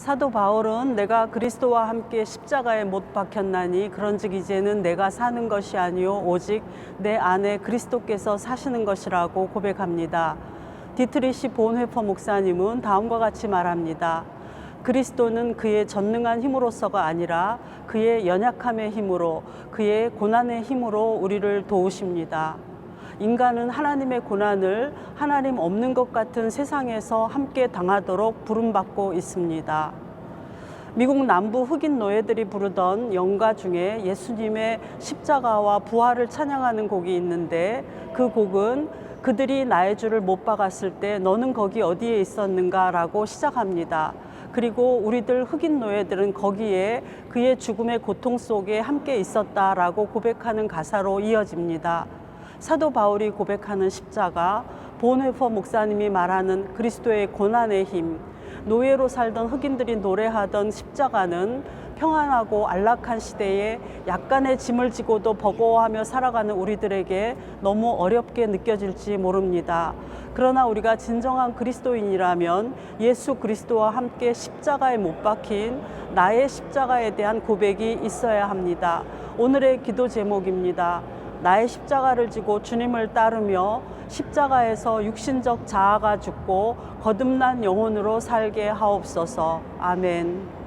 사도 바울은 내가 그리스도와 함께 십자가에 못 박혔나니 그런즉 이제는 내가 사는 것이 아니요 오직 내 안에 그리스도께서 사시는 것이라고 고백합니다. 디트리시 본회퍼 목사님은 다음과 같이 말합니다. 그리스도는 그의 전능한 힘으로서가 아니라 그의 연약함의 힘으로 그의 고난의 힘으로 우리를 도우십니다. 인간은 하나님의 고난을 하나님 없는 것 같은 세상에서 함께 당하도록 부름받고 있습니다. 미국 남부 흑인 노예들이 부르던 연가 중에 예수님의 십자가와 부활을 찬양하는 곡이 있는데 그 곡은 그들이 나의 주를 못 박았을 때 너는 거기 어디에 있었는가 라고 시작합니다. 그리고 우리들 흑인 노예들은 거기에 그의 죽음의 고통 속에 함께 있었다라고 고백하는 가사로 이어집니다. 사도 바울이 고백하는 십자가, 본회퍼 목사님이 말하는 그리스도의 고난의 힘, 노예로 살던 흑인들이 노래하던 십자가는 평안하고 안락한 시대에 약간의 짐을 지고도 버거워하며 살아가는 우리들에게 너무 어렵게 느껴질지 모릅니다. 그러나 우리가 진정한 그리스도인이라면 예수 그리스도와 함께 십자가에 못 박힌 나의 십자가에 대한 고백이 있어야 합니다. 오늘의 기도 제목입니다. 나의 십자가를 지고 주님을 따르며 십자가에서 육신적 자아가 죽고 거듭난 영혼으로 살게 하옵소서. 아멘.